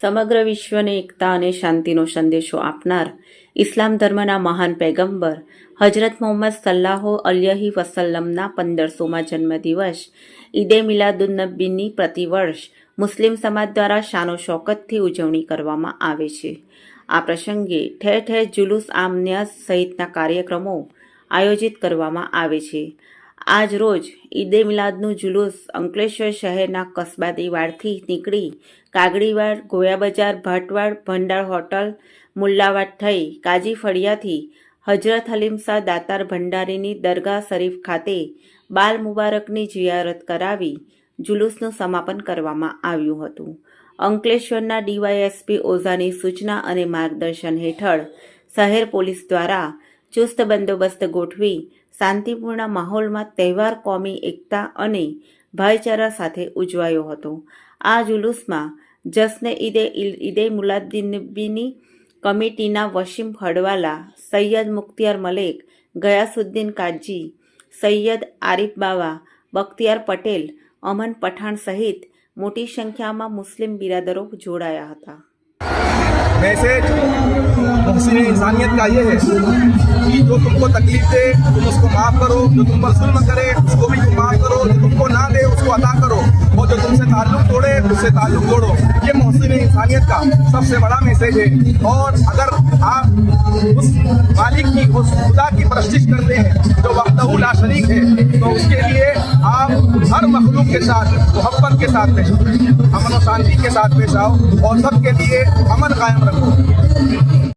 સમગ્ર વિશ્વને એકતા અને શાંતિનો સંદેશો આપનાર ઇસ્લામ ધર્મના મહાન પૈગંબર હજરત મોહમ્મદ સલ્લાહો અલ્યહી વસલ્લમના પંદરસોમાં જન્મદિવસ ઈદે મિલાદુન્નબીની પ્રતિવર્ષ મુસ્લિમ સમાજ દ્વારા શાનો શોકતથી ઉજવણી કરવામાં આવે છે. આ પ્રસંગે ઠેર ઠેર જુલુસ આમન્યાસ સહિતના કાર્યક્રમો આયોજિત કરવામાં આવે છે. આજ રોજ ઈદે મિલાદનું જુલુસ અંકલેશ્વર શહેરના કસબાદી વાડથી નીકળી કાગડીવાડ ગોયા બજાર ભાટવાડ, ભંડાર હોટલ, મુલ્લાવાડ થઈ કાજી ફળિયાથી હજરત હલીમસા દાતાર ભંડારીની દરગાહ શરીફ ખાતે બાલ મુબારકની જિયારત કરાવી જુલુસનું સમાપન કરવામાં આવ્યું હતું. અંકલેશ્વરના ડીવાયએસપી ઓઝાની સૂચના અને માર્ગદર્શન હેઠળ શહેર પોલીસ દ્વારા ચુસ્ત બંદોબસ્ત ગોઠવી શાંતિપૂર્ણ માહોલમાં તહેવાર, કોમી, એકતા અને ભાઈચારા સાથે ઉજવાયો હતો. આ જુલુસમાં જશ્ન ઈદે ઈદે મુલાદ્દીનબીની કમિટીના વસીમ હડવાલા સૈયદ મુખ્તિયાર મલેક, ગયાસુદ્દીન કાજી, સૈયદ આરિફ બાવા, બખ્તિયાર પટેલ, અમન પઠાણ સહિત મોટી સંખ્યામાં મુસ્લિમ બિરાદરો જોડાયા હતા. મેસેજ मुहसिन इंसानियत का ये है कि जो तुमको तकलीफ़ दे, तुम उसको माफ़ करो, जो तुम पर जुल्म करे, उसको भी तुम माफ़ करो, जो तुमको ना दे, उसको अदा करो और जो तुमसे ताल्लुक तोड़े, उससे ताल्लुक जोड़ो। ये मुहसिन इंसानियत का सबसे बड़ा मैसेज है। और अगर आप उस मालिक की, उस खुदा की प्रशिश करते हैं, जो वक्तहू ला शरीक है तो उसके लिए आप हर मखलूक के साथ, मोहब्बत के साथ पेश अमन और शांति के साथ पेश आओ और सबके लिए अमन कायम रखो।